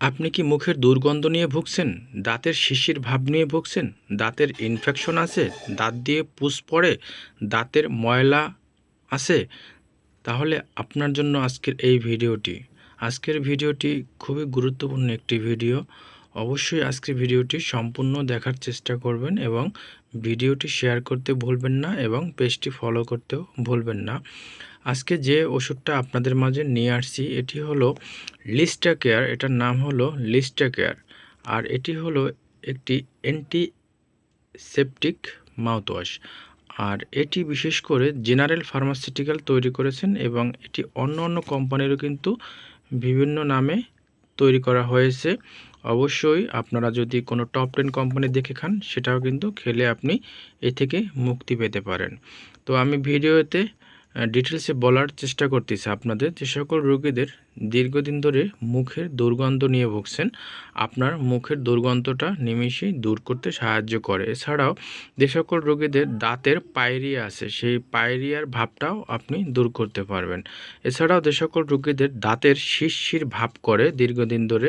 আপনি কি মুখের দুর্গন্ধ নিয়ে ভুগছেন? দাঁতের শিশির ভাব নিয়ে ভুগছেন? দাঁতের ইনফেকশন আছে? দাঁত দিয়ে পুষ পড়ে? দাঁতের ময়লা আছে? তাহলে আপনার জন্য আজকের এই ভিডিওটি। আজকের ভিডিওটি খুবই গুরুত্বপূর্ণ একটি ভিডিও। অবশ্যই আজকের ভিডিওটি সম্পূর্ণ দেখার চেষ্টা করবেন এবং ভিডিওটি শেয়ার করতে ভুলবেন না এবং পেজটি ফলো করতেও ভুলবেন না। আজকে যে ওষুধটা আপনাদের মাঝে নিয়ে আসছি, এটি হলো লিস্টা কেয়ার এটার নাম হলো লিস্টা কেয়ার আর এটি হলো একটি অ্যান্টিসেপটিক মাউথওয়াশ আর এটি বিশেষ করে জেনারেল ফার্মাসিউটিক্যাল তৈরি করেছেন এবং এটি অন্য অন্য কোম্পানিরও কিন্তু বিভিন্ন নামে তৈরি করা হয়েছে। অবশ্যই আপনারা যদি কোনো টপ টেন কোম্পানি দেখে খান, সেটাও কিন্তু খেলে আপনি এ থেকে মুক্তি পেতে পারেন। তো আমি ভিডিওতে ডিটেলসে বলার চেষ্টা করতেছি আপনাদের যে সকল রোগীদের দীর্ঘদিন ধরে মুখের দুর্গন্ধ নিয়ে ভুগছেন। আপনার মুখের দুর্গন্ধটা নিমিষেই দূর করতে সাহায্য করে। এছাড়াও যে সকল রোগীদের দাঁতের পায়রিয়া আছে, সেই পায়রিয়ার ভাবটাও আপনি দূর করতে পারবেন। এছাড়াও যে সকল রোগীদের দাঁতের শিরশির ভাব করে, দীর্ঘদিন ধরে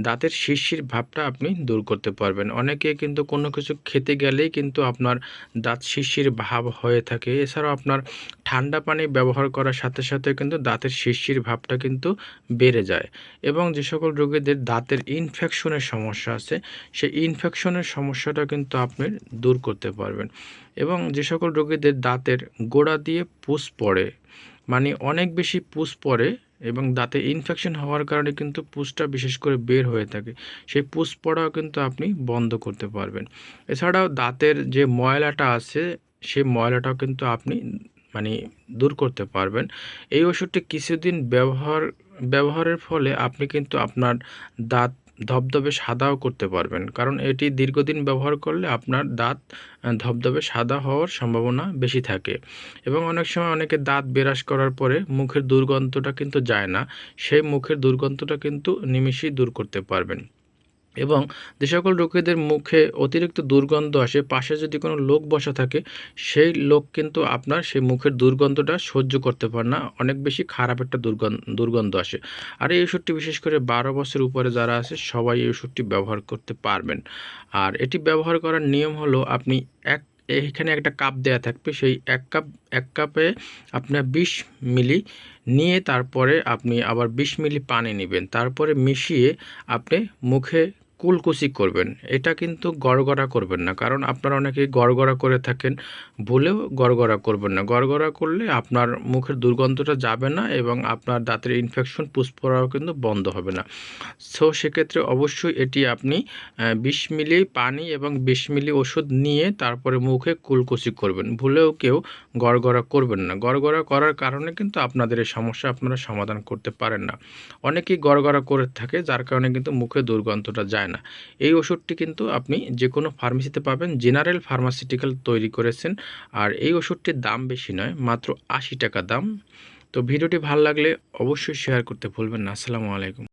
দাঁতের শিরশির ভাবটা আপনি দূর করতে পারবেন। অনেকে কিন্তু কোনো কিছু খেতে গেলেই কিন্তু আপনার দাঁত শিরশির ভাব হয়ে থাকে। এছাড়াও আপনার ঠান্ডা পানি ব্যবহার করার সাথে সাথে কিন্তু দাঁতের শিরশির ভাবটা কিন্তু বেড়ে যায় এবং যে সকল রোগীদের দাঁতের ইনফেকশনের সমস্যা আছে, সেই ইনফেকশনের সমস্যাটা কিন্তু আপনি দূর করতে পারবেন। এবং যে সকল রোগীদের দাঁতের গোড়া দিয়ে পুষ পড়ে মানে অনেক বেশি পুষ পড়ে এবং দাঁতে ইনফেকশন হওয়ার কারণে কিন্তু পুষটা বিশেষ করে বের হয়ে থাকে, সেই পুষ পড়াও কিন্তু আপনি বন্ধ করতে পারবেন। এছাড়াও দাঁতের যে ময়লাটা আছে, সেই ময়লাটাও কিন্তু আপনি মানে দূর করতে পারবেন। এই ওষুধটি কিছুদিন ব্যবহার ব্যবহারের ফলে আপনি কিন্তু আপনার দাঁত ধবধবে সাদাও করতে পারবেন। কারণ এটি দীর্ঘদিন ব্যবহার করলে আপনার দাঁত ধবধবে সাদা হওয়ার সম্ভাবনা বেশি থাকে। এবং অনেক সময় অনেকে দাঁত বেরাস করার পরে মুখের দুর্গন্ধটা কিন্তু যায় না। সেই মুখের দুর্গন্ধটা কিন্তু নিমিষেই দূর করতে পারবেন। এবং যে সকল রোগীদের মুখে অতিরিক্ত দুর্গন্ধ আসে, পাশে যদি কোনো লোক বসা থাকে, সেই লোক কিন্তু আপনার সেই মুখের দুর্গন্ধটা সহ্য করতে পারে না। অনেক বেশি খারাপ একটা দুর্গন্ধ দুর্গন্ধ আসে। আর এই ওষুধটি বিশেষ করে বারো বছর উপরে যারা আছে, সবাই এই ওষুধটি ব্যবহার করতে পারবেন। আর এটি ব্যবহার করার নিয়ম হলো, আপনি এক, এখানে একটা কাপ দেয়া থাকবে, সেই এক কাপ, এক কাপে আপনার বিশ মিলি নিয়ে তারপরে আপনি আবার বিশ মিলি পানি নেবেন। তারপরে মিশিয়ে আপনি মুখে কুলকুচি করবেন। এটা কিন্তু গড়গড়া করবেন না। কারণ আপনারা অনেকেই গড়গড়া করে থাকেন ভুলেও গড়গড়া করবেন না। গড়গড়া করলে আপনার মুখের দুর্গন্ধটা যাবে না এবং আপনার দাঁতের ইনফেকশন পুষ্পরাও কিন্তু বন্ধ হবে না। সো সেক্ষেত্রে অবশ্যই এটি আপনি বিশ মিলি পানি এবং বিশ মিলি ওষুধ নিয়ে তারপরে মুখে কুলকুচি করবেন। ভুলেও কেউ গড়গড়া করবেন না। গড়গড়া করার কারণে কিন্তু আপনাদের এই সমস্যা আপনারা সমাধান করতে পারেন না। অনেকেই গড়গড়া করে থাকে, যার কারণে কিন্তু মুখে দুর্গন্ধটা যায় না। না। এই ওষুধটি কিন্তু আপনি যে কোনো ফার্মেসিতে পাবেন জেনারেল ফার্মাসিউটিক্যাল তৈরি করেছেন। আর এই ওষুধটির দাম বেশি নয়, মাত্র আশি টাকা দাম। তো ভিডিওটি ভালো লাগলে অবশ্যই শেয়ার করতে ভুলবেন না। আসসালামু আলাইকুম।